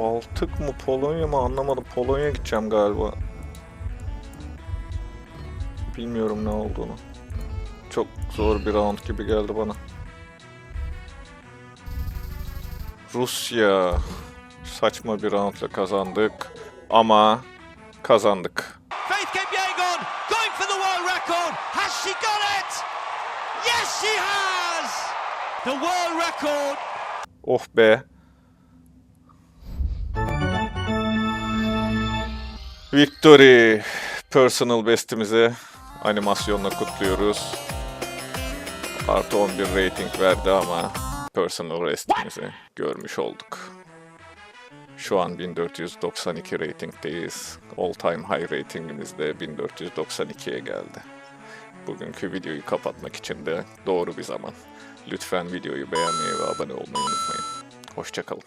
Baltık mı Polonya mı anlamadım. Polonya gideceğim galiba. Bilmiyorum ne olduğunu. Çok zor bir round gibi geldi bana. Rusya. Saçma bir roundla kazandık. Ama kazandık. Faith Kipyegon going for the world record. Has she got it? Yes, she has! The world record Oh be. Victory. Personal bestimizi animasyonla kutluyoruz. Artı 11 rating verdi ama personal bestimizi görmüş olduk. Şu an 1492 ratingdeyiz. All time high ratingimiz de 1492'ye geldi. Bugünkü videoyu kapatmak için de doğru bir zaman. Lütfen videoyu beğenmeyi ve abone olmayı unutmayın. Hoşçakalın.